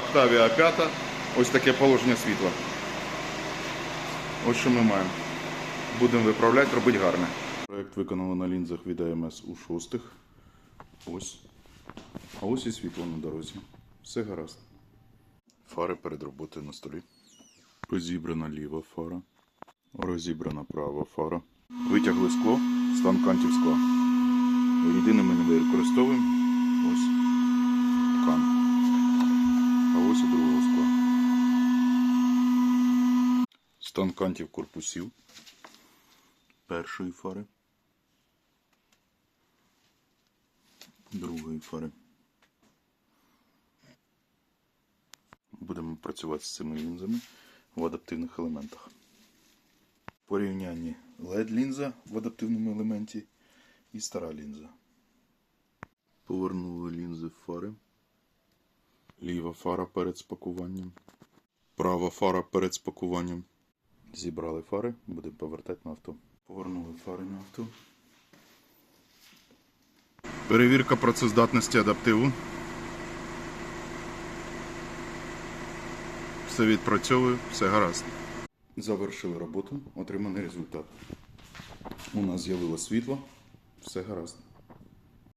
Octavia 5. Ось таке положення світла. Ось що ми маємо. Будемо виправляти, робити гарне. Проект виконано на лінзах від АМС у шостих. Ось. А ось і світло на дорозі. Все гаразд. Фари перед роботою на столі. Розібрана ліва фара. Розібрана права фара. Витягли скло, стан кантів скла. Єдине ми не використовуємо. Ось ткань. А ось і другого скла. Стан кантів корпусів. Першої фари. Другої фари. Будемо працювати з цими лінзами в адаптивних елементах. Порівнянні LED-лінза в адаптивному елементі і стара лінза. Повернули лінзи в фари. Ліва фара перед спакуванням. Права фара перед спакуванням. Зібрали фари, будемо повертати на авто. Повернули фари на авто. Перевірка працездатності адаптиву. Все відпрацьовує, все гаразд. Завершили роботу, отриманий результат. У нас з'явилось світло, все гаразд.